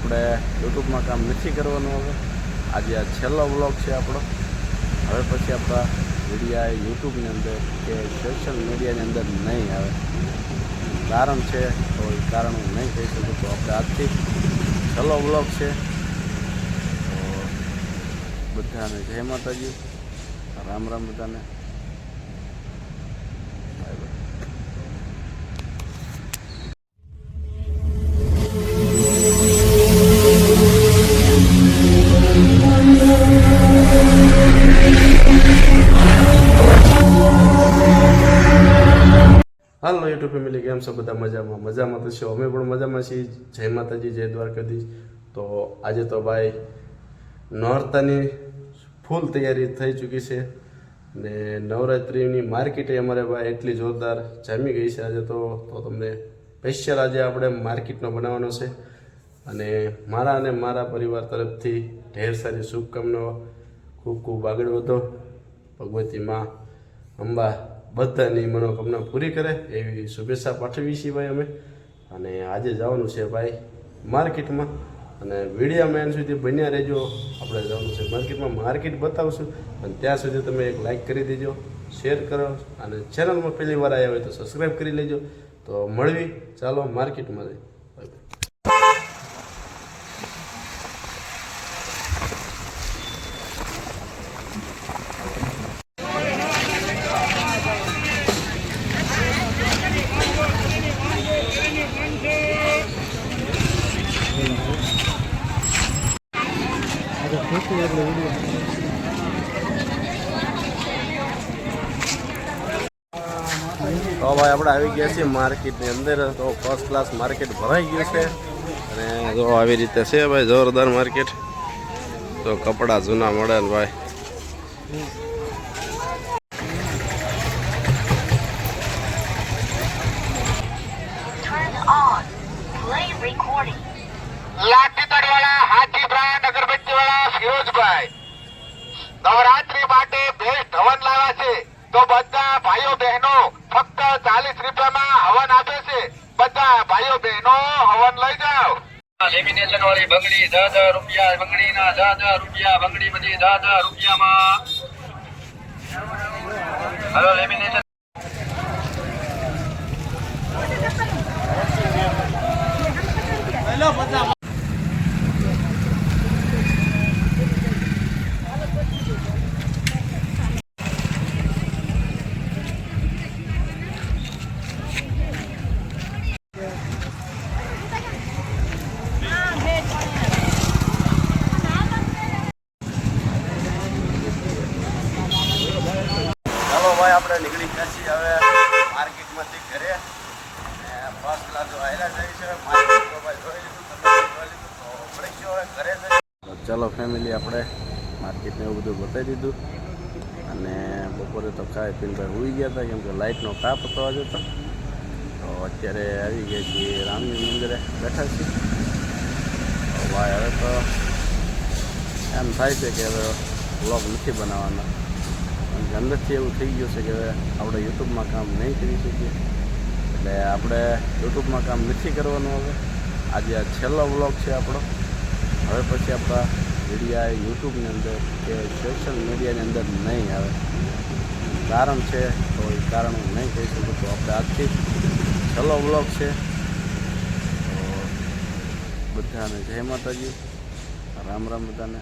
આપણે યુટ્યુબમાં કામ નથી કરવાનું હવે. આજે આ છેલ્લો વ્લોગ છે આપણો. હવે પછી આપણા મીડિયા યુટ્યુબની અંદર કે સોશિયલ મીડિયાની અંદર નહીં આવે. કારણ છે, તો એ કારણ હું નહીં કહી શકું, તો આપણે આજથી છેલ્લો વ્લોગ છે. તો બધાને જય માતાજી. રામ રામ બધાને. હાલો યુટ્યુબ ફેમિલી, કેમ છો? બધા મજામાં. મજામાં તો છો. અમે પણ મજામાં છીએ. જય માતાજી, જય દ્વારકાધીશ. તો આજે તો ભાઈ નોરતાની ફૂલ તૈયારી થઈ ચૂકી છે. ને નવરાત્રિની માર્કેટે અમારે ભાઈ એટલી જોરદાર જામી ગઈ છે આજે તો. તો તમને સ્પેશિયલ આજે આપણે માર્કેટનો બનાવવાનો છે. અને મારા અને મારા પરિવાર તરફથી ઢેર સારી શુભકામનાઓ. ખૂબ ખૂબ આગળ વધો. ભગવતી માં અંબા બધાની મનોકામના પૂરી કરે એવી શુભેચ્છા પાઠવી છીએ ભાઈ અમે. અને આજે જવાનું છે ભાઈ માર્કેટમાં. અને વિડીયા મેન સુધી બન્યા રહેજો. આપણે જવાનું છે માર્કેટમાં. માર્કેટ બતાવશું. અને ત્યાં સુધી તમે એક લાઈક કરી દેજો શેર કરો અને ચેનલમાં પહેલી વાર આવ્યા હોય તો સબસ્ક્રાઈબ કરી લેજો. તો મળવી. ચાલો માર્કેટમાં જઈ તો ભાઈ આપણે આવી ગયા છીએ માર્કેટની અંદર. તો ફર્સ્ટ ક્લાસ માર્કેટ ભરાઈ ગયું છે. અને જો આવી રીતે છે ભાઈ જોરદાર માર્કેટ. તો કપડાં જૂના મળે ને ભાઈ નવરાત્રી માટે બેસ્ટ હવન લાવ્યા છે. તો બધા ભાઈઓ બહેનો ફક્ત ચાલીસ રૂપિયામાં હવન આપે છે. બધા ભાઈઓ બહેનો હવન લઈ જાઓ. લેમિનેશન વાળી બંગડી દસ દસ રૂપિયા બંગડી ના દસ દસ રૂપિયા, બંગડી બધી દસ દસ રૂપિયામાં. હલો, લેમિનેશન ચાલો ભાઈ આપણે નીકળી ગયા છીએ હવે માર્કેટમાંથી ઘરે અને ફર્સ્ટ ક્લાસ જો આયલા જાય છે માર્કેટ તો ભાઈ જોઈ લીધું તમે જોઈ લીધું તો મળીશું હવે ઘરે જઈએ ચાલો ફેમિલી, આપણે માર્કેટને એવું બધું બતાવી દીધું. અને બપોરે તો ખાઈ પીને ભાઈ ગયા હતા, કેમ કે લાઇટનો કાપ હતો આજે તો. તો અત્યારે આવી ગયા છીએ રામજી મંદિરે બેઠા છીએ. ભાઈ, હવે તો એમ થાય છે કે હવે વ્લોગ નથી બનાવવાના. અંદરથી એવું થઈ ગયું છે કે હવે આપણે યુટ્યુબમાં કામ નહીં કરી શકીએ. એટલે આપણે યુટ્યુબમાં કામ નથી કરવાનું હવે. આજે આ છેલ્લો વ્લોગ છે આપણો. હવે પછી આપણા મીડિયા યુટ્યુબની અંદર કે સોશિયલ મીડિયાની અંદર નહીં આવે. કારણ છે, તો એ કારણ હું નહીં કહી શકું, તો આપણે આજથી છેલ્લો વ્લોગ છે. તો બધાને જય માતાજી. રામ રામ બધાને.